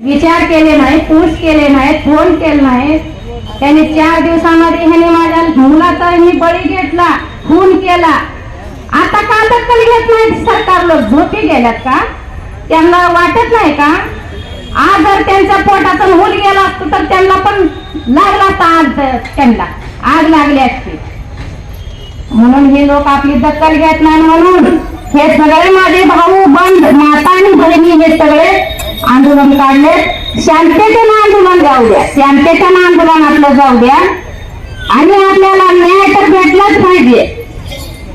विचार केले नाही पूस केले नाहीत फोन केले नाहीत त्यांनी चार दिवसामध्ये ह्याने माझ्या मुलाचा मी बळी घेतला खून केला. आता का दखल घेत नाहीत सरकार लोक? झोपी गेल्यात का? त्यांना वाटत नाही का? आज जर त्यांच्या पोटाचा मूल गेला असतो तर त्यांना पण लागला असता आज त्यांना. आग लागली असते. म्हणून हे लोक आपली दखल घेत नाही म्हणून हे सगळे माझे भाऊ बंद माता आणि बहिणी हे सगळे आंदोलन काढले. शांततेनं आंदोलन जाऊ द्या. शांततेनं आंदोलन आपलं जाऊ द्या. आणि आपल्याला न्याय तर भेटलाच पाहिजे.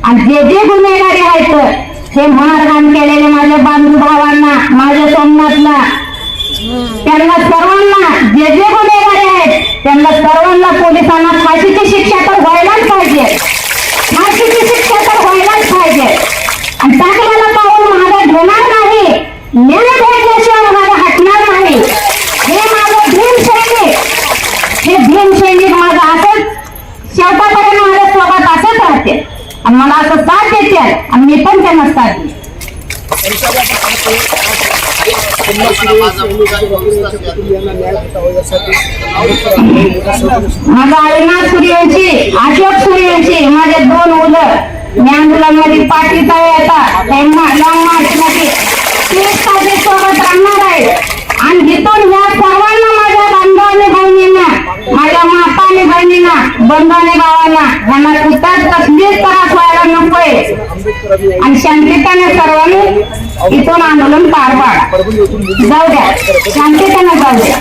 आणि जे जे गुन्हेगारी आहेत हे मारहाण केलेले माझ्या बांधू भावांना माझ्या सोमनाथला त्यांना सर्वांना जे जे गुन्हेगारी आहेत त्यांना सर्वांना पोलिसांना फाशीची शिक्षा तर व्हायलाच पाहिजे फाशीची शिक्षा तर व्हायलाच पाहिजे आणि टाकलेला पाहून माझा घेणार नाही न्याय भेटल्याशिवाय माझा हटणार नाही हे माझं भीम सैनिक हे भीम सैनिक माझा असंच शेवटापर्यंत माझ्या सोबत असंच राहते. आणि मला असं साथ देते आणि मी पण त्यांना साथ देते माझा अविनाश सूर्यवंशी अशोक सूर्यवंशी माझे दोन मुलं मी आंदोलनामध्ये पाठीचा येतात त्यांना लॉंग मार्च मध्ये तीस तारखे सोबत राहणार आहे आणि जिथून ह्या सर्वांना माझ्या बांधव आणि बहिणींना माझ्या माता आणि बहिणींना बंधू भावांना यांना कुठं कसलीच त्रास व्हायला नकोय. आणि शांततेने सर्वांनी इथून आंदोलन पार पाड. जाऊ द्या. शांततेने जाऊ द्या.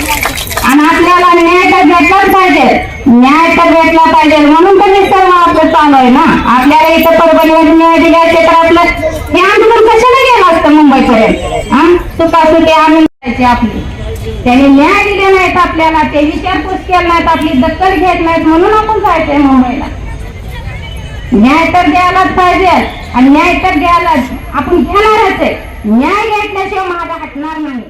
आणि आपल्याला न्याय तर भेटलाच पाहिजे. न्याय तर भेटला पाहिजे. म्हणून तर हे सर्व आपलं चालू आहे ना? आपल्याला इथं परभणीवर न्याय दिल्याचे असते तर आपलं हे आंदोलन कशाला गेलं असतं मुंबईपर्यंत? हा? सुखासुखी आम्ही आपली. त्यांनी न्याय दिले नाहीत आपल्याला ते विचारपूस केला नाहीत आपली दखल घेत नाहीत म्हणून आपण जायचंय मुंबईला. न्याय तर द्यायलाच पाहिजे आणि न्याय तर द्यायलाच आपण घेणारच आहे. न्याय घेतल्याशिवाय माझा हटणार नाही.